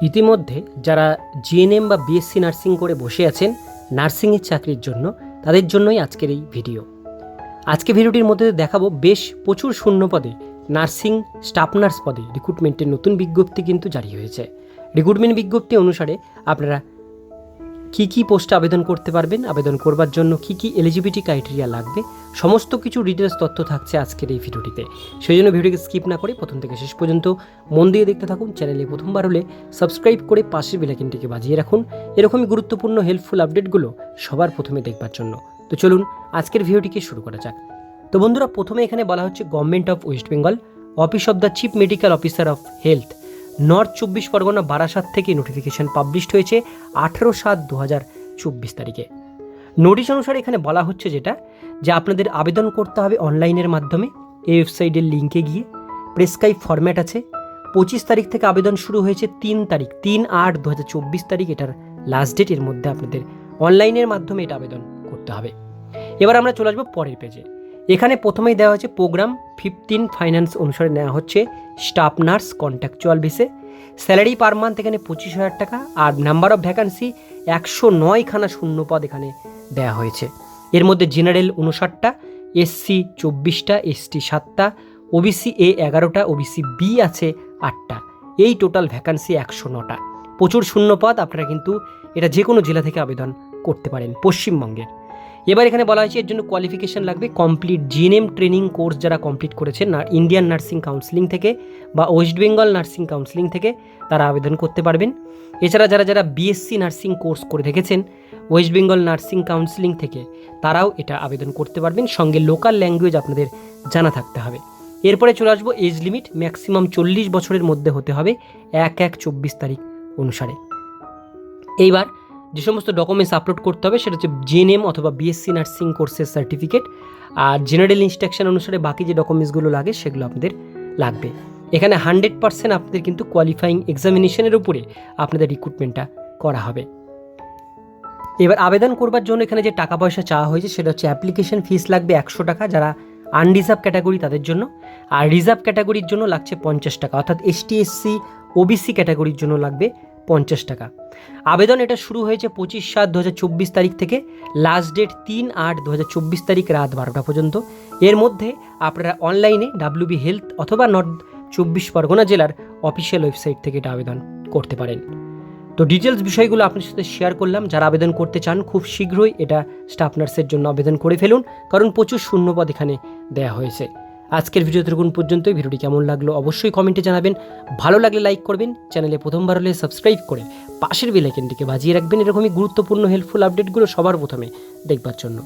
ইতিমধ্যে যারা জিএনএম বা বিএসসি নার্সিং করে বসে আছেন, নার্সিংয়ের চাকরির জন্য, তাদের জন্যই আজকের এই ভিডিও। আজকে ভিডিওটির মধ্যে দেখাবো বেশ প্রচুর শূন্য পদে নার্সিং স্টাফ নার্স পদে রিক্রুটমেন্টের নতুন বিজ্ঞপ্তি কিন্তু জারি হয়েছে। রিক্রুটমেন্ট বিজ্ঞপ্তি অনুসারে আপনারা কি কি পোস্টে আবেদন করতে পারবেন, আবেদন করবার জন্য কি কি এলিজিবিলিটি ক্রাইটেরিয়া লাগবে, সমস্ত কিছু ডিটেলস তথ্য থাকছে আজকের এই ভিডিওটিতে। সেই জন্য ভিডিওকে স্কিপ না করে প্রথম থেকে শেষ পর্যন্ত মন দিয়ে দেখতে থাকুন চ্যানেলে প্রথমবার হলে সাবস্ক্রাইব করে পাশের বেলাকিনটিকে বাজিয়ে রাখুন। এরকমই গুরুত্বপূর্ণ হেল্পফুল আপডেটগুলো সবার প্রথমে দেখবার জন্য। তো চলুন আজকের ভিডিওটিকে শুরু করা যাক। তো বন্ধুরা, প্রথমে এখানে বলা হচ্ছে government of West Bengal office of the chief medical officer of health North চব্বিশ পরগনা বারাসাত থেকে নোটিফিকেশন পাবলিশড হয়েছে আঠেরো সাত দু হাজার চব্বিশ তারিখে। নোটিশ অনুসারে এখানে বলা হচ্ছে যেটা, যে আপনাদের আবেদন করতে হবে অনলাইনের মাধ্যমে, এই ওয়েবসাইটের লিঙ্কে গিয়ে। প্রেসক্রাইব ফরম্যাট আছে। পঁচিশ তারিখ থেকে আবেদন শুরু হয়েছে তিন তারিখ, তিন আট দু হাজার চব্বিশ তারিখ, এটার লাস্ট ডেটের মধ্যে আপনাদের অনলাইনের মাধ্যমে এটা আবেদন করতে হবে। এবার আমরা চলে আসব পরের পেজে এখানে প্রথমেই দেওয়া হচ্ছে প্রোগ্রাম ফিফটিন ফাইন্যান্স অনুসারে নেওয়া হচ্ছে স্টাফ নার্স কন্ট্রাকচুয়াল বেসে। স্যালারি পার মান্থ এখানে পঁচিশ হাজার টাকা আর নাম্বার অফ ভ্যাকান্সি একশো নয়খানা শূন্য পদ এখানে দেওয়া হয়েছে। এর মধ্যে জেনারেল উনষাটটা এসসি চব্বিশটা এসটি সাতটা, ওবিসি এ এগারোটা, ওবিসি বি আছে আটটা। এই টোটাল ভ্যাকান্সি একশো নটা। প্রচুর শূন্য পদ আপনারা কিন্তু এটা যে কোনো জেলা থেকে আবেদন করতে পারেন, পশ্চিমবঙ্গের। এবার এখানে বলা হয়েছে এর জন্য কোয়ালিফিকেশন লাগবে কমপ্লিট জিএনএম ট্রেনিং কোর্স যারা কমপ্লিট করেছেন, না ইন্ডিয়ান নার্সিং কাউন্সিলিং থেকে বা ওয়েস্ট বেঙ্গল নার্সিং কাউন্সিলিং থেকে তারা আবেদন করতে পারবেন। এছাড়া যারা যারা বিএসসি নার্সিং কোর্স করে রেখেছেন ওয়েস্ট বেঙ্গল নার্সিং কাউন্সিলিং থেকে তারাও এটা আবেদন করতে পারবেন। সঙ্গে লোকাল ল্যাঙ্গুয়েজ আপনাদের জানা থাকতে হবে। এরপরে চলে আসব এজ লিমিট ম্যাক্সিমাম চল্লিশ বছরের মধ্যে হতে হবে এক এক চব্বিশ তারিখ অনুসারে। এইবার যে সমস্ত ডকুমেন্টস আপলোড করতে হবে সেটা হচ্ছে জিএনএম অথবা বিএসসি নার্সিং কোর্সের সার্টিফিকেট আর জেনারেল ইনস্ট্রাকশন অনুসারে বাকি যে ডকুমেন্টসগুলো লাগে সেগুলো আপনাদের লাগবে। এখানে হান্ড্রেড পার্সেন্ট আপনাদের কিন্তু কোয়ালিফাইং এক্সামিনেশনের উপরে আপনাদের রিক্রুটমেন্টটা করা হবে। এবার আবেদন করবার জন্য এখানে যে টাকা পয়সা চাওয়া হয়েছে সেটা হচ্ছে অ্যাপ্লিকেশন ফিস লাগবে একশো টাকা যারা আনরিজার্ভ ক্যাটাগরি তাদের জন্য। আর রিজার্ভ ক্যাটাগরির জন্য লাগছে পঞ্চাশ টাকা। অর্থাৎ এসটি এসসি ওবিসি ক্যাটাগরির জন্য লাগবে পঞ্চাশ টাকা। আবেদন এটা শুরু হয়েছে পঁচিশ সাত দু তারিখ থেকে। লাস্ট ডেট তিন আট দু তারিখ রাত বারোটা পর্যন্ত। এর মধ্যে আপনারা অনলাইনে ডাব্লিউবি হেলথ অথবা নর্থ চব্বিশ পরগনা জেলার অফিসিয়াল ওয়েবসাইট থেকে এটা আবেদন করতে পারেন। তো ডিটেলস বিষয়গুলো আপনার সাথে শেয়ার করলাম। যারা আবেদন করতে চান, খুব শীঘ্রই এটা স্টাফ নার্সের জন্য আবেদন করে ফেলুন। কারণ প্রচুর শূন্যপদ এখানে দেওয়া হয়েছে। আজকের ভিডিও তখন পর্যন্ত ভিডিওটি কেমন লাগল অবশ্যই কমেন্টে জানাবেন। ভালো লাগলে লাইক করবেন। চ্যানেলে প্রথমবার হলে সাবস্ক্রাইব করে পাশের বেলাইকেনটিকে বাজিয়ে রাখবেন। এরকমই গুরুত্বপূর্ণ হেল্পফুল আপডেটগুলো সবার প্রথমে দেখবার জন্য।